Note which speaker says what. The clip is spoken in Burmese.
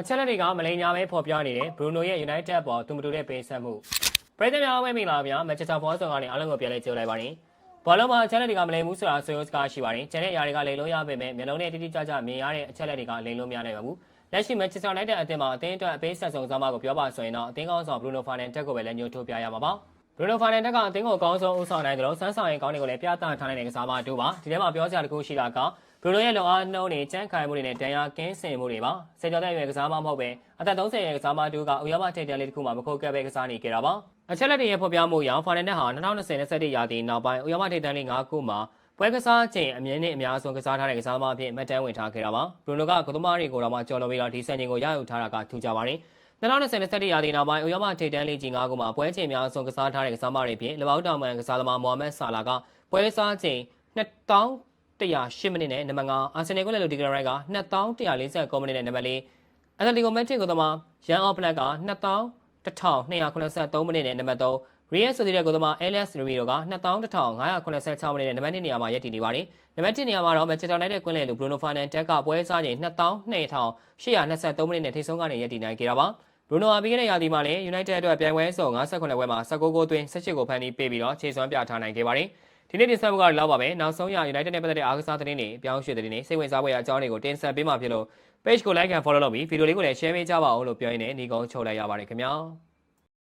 Speaker 1: အချက်လက်တွေကမလိန်ညာပဲဖော်ပြနေတယ်ဘရူနိုရဲ့ United ပေါ်သူမတူတဲ့ပေးဆက်မှုပြည်သူများဝဲမိလာဗျာမန်ချက်စတာဘောဆောင်ကနေအားလုံးကိုပြန်လဲကြိုလိုက်ပါရင်ဘောလုံးမှာအချက်လက်တွေကမလိန်ဘူးဆိုတာဆိုရိုစကားရှိပါတယ်ကျန်တဲ့အရာတွေကလိန်လို့ရပေမဲ့မျိုးလုံးနဲ့တိတိကျကျမြင်ရတဲ့အချက်လက်တွေကလိန်လို့မရနိုင်ပါဘူးလက်ရှိမန်ချက်စတာလိုက်တဲ့အသင်းမှာအသင်းအတွက်အပေးဆက်ဆုံးစားမကိုပြောပါဆိုရင်တော့အသင်းကောင်းဆောင်ဘရူနိုဖာနန်တက်ကိုပဲလက်ညှိုးထိုးပြရမှာပါဘရူနိုဖာနန်တက်ကအသင်းကိုအကောင်းဆုံးဦးဆောင်နိုင်တယ်လို့စမ်းဆောင်ရင်ကောင်းတွေကိုလည်းပြသထားနိုင်တဲ့ကစားမတို့ပါဒီထဲမှာပြောစရာတခုရှိတာက ဘရူနိုရဲ့လုံအားနှုံးတွေကြမ်းခိုင်မှုတွေနဲ့တန်ရာကင်းစင်မှုတွေပါစေကျော်တဲ့ရွယ်ကစားမမဟုတ်ပဲအသက်30ရဲ့ကစားမတို့ကဥရောပထိပ်တန်းလေးတစ်ခုမှာမခုတ်ကဲပဲကစားနေကြတာပါအချက်လက်တွေရဲ့ဖော်ပြမှုအရဖာနန်တက်ဟာ2020-21ရာသီနောက်ပိုင်းဥရောပထိပ်တန်းလေး5ခုမှာပွဲကစားချိန်အမြင့်နဲ့အများဆုံးကစားထားတဲ့ကစားမအဖြစ်မှတ်တမ်းဝင်ထားခဲ့တာပါဘရူနိုကကသမားတွေကိုတော့မှကြော်လွန်ပြီးတော့ဒီစံချိန်ကိုရယူထားတာကထူးခြားပါတယ်2020-21ရာသီနောက်ပိုင်းဥရောပထိပ်တန်းလေးကြီး9ခုမှာပွဲချိန်များဆုံးကစားထားတဲ့ကစားမတွေဖြင့်လဘောက်တောင်မန်ကစားသမားမိုဟာမက်ဆာလာကပွဲစားချိန် 2108မိနစ်နဲ့နံပါတ်5အာဆင်နယ်ကလည်းလူဒီဂရိုက်က2149မိနစ်နဲ့နံပါတ်4အက်တလီကိုမက်တစ်ကိုသမားရန်အော့ဖလက်က2283မိနစ်နဲ့နံပါတ်3ရီယယ်ဆိုဒီတဲ့ကိုသမား LS ရီရိုက2186မိနစ်နဲ့နံပါတ်2နေရာမှာရပ်တည်နေပါတယ်။နံပါတ်1နေရာမှာတော့ Manchester United ကွင်းလယ်လူ Bruno Fernandes ကပွဲစားချိန်2223မိနစ်နဲ့ထိဆုံးကနေရပ်တည်နိုင်ခဲ့တာပါ။ Bruno အပြီးခဲ့တဲ့ရာသီမှာလည်း United အတွက်ပြိုင်ပွဲစုံ58ပွဲမှာ19ဂိုးသွင်း18ဂိုးဖန်တီးပေးပြီးတော့ခြေစွမ်းပြထားနိုင်ခဲ့ပါတယ်။ ဒီနေ့တင်ဆက်မှုကတော့ဒီလောက်ပါပဲ။နောက်ဆုံးရ United နဲ့ပတ်သက်တဲ့အားကစားသတင်းတွေအပြောင်းအရွှေ့သတင်းတွေစိတ်ဝင်စားဖွယ်အကြောင်းတွေကိုတင်ဆက်ပေးမှာဖြစ်လို့ page ကို like and follow လုပ်ပြီးဗီဒီယိုလေးကိုလည်း share ပေးကြပါဦးလို့ပြောရင်းနဲ့ညီကုန်းချုပ်လိုက်ရပါတယ်ခင်ဗျာ။